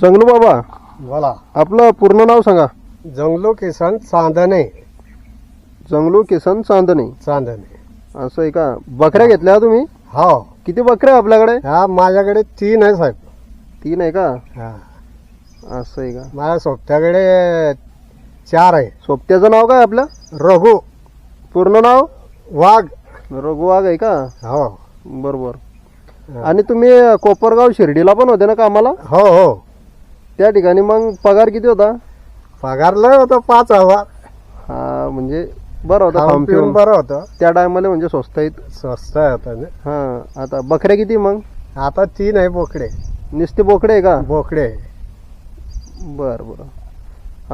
जंगलू बाबा बोला. आपलं पूर्ण नाव सांगा. जंगलो किसन चांदणे. जंगलू किसन चांदणे. चांदणे. असं आहे का? बकऱ्या घेतल्या तुम्ही? हो. किती बकऱ्या आपल्याकडे? हा माझ्याकडे तीन आहे साहेब. तीन आहे का? हा. असं आहे का? माझ्या सोबत्याकडे चार आहे. सोबत्याचं नाव काय आपलं? रघु. पूर्ण नाव? वाघ. रघु वाघ आहे का? हो. बरोबर. आणि तुम्ही कोपरगाव शिर्डीला पण होते ना कामाला? हो हो. त्या ठिकाणी मग पगार किती होता? पगार लय होतं पाच हजार. हा म्हणजे बरं होता खाऊन पिऊन पिऊन बरं होतं. त्या टायमाला म्हणजे स्वस्त आहेत. स्वस्त होतं ना हा आता बकऱ्या किती मग? आता तीन आहे बोकडे. नुसते बोकडे आहे का? बोकडे. बर बर.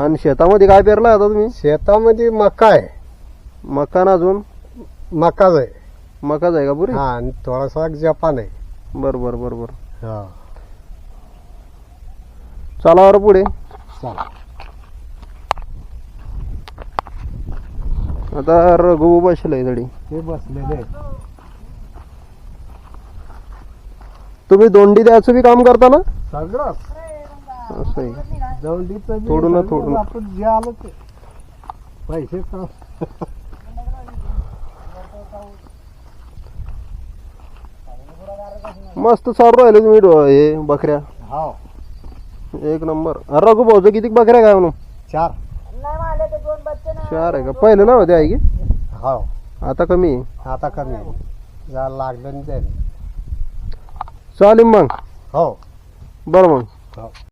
आणि शेतामध्ये काय पेरलं आता तुम्ही? शेतामध्ये मका आहे. मका ना अजून? मकाच आहे. मकाच आहे का पुरी? हा आणि थोडासा जपान आहे. बर बर बर बर. हा. चला बरं पुढे. चला. आता रघु बसलाय तडी ते बसलेले तुम्ही दोंडी द्यायचं बी काम करता ना? सगळं. असं आहे? दौंडीचं थोडं ना थोडं. आपण जे आलं ते. पैसे का मस्त चालू राहिले तुम्ही डो- हे बकऱ्या. हो. एक नंबर. अरे रघु भाऊचं किती बकऱ्या काय म्हणून? चार. चार आहे का? पहिले ना होते आहे की? हो. आता कमी आहे? आता कमी आहे. जरा लागलं नाही चालेल मग. हो. बरं मग. हो.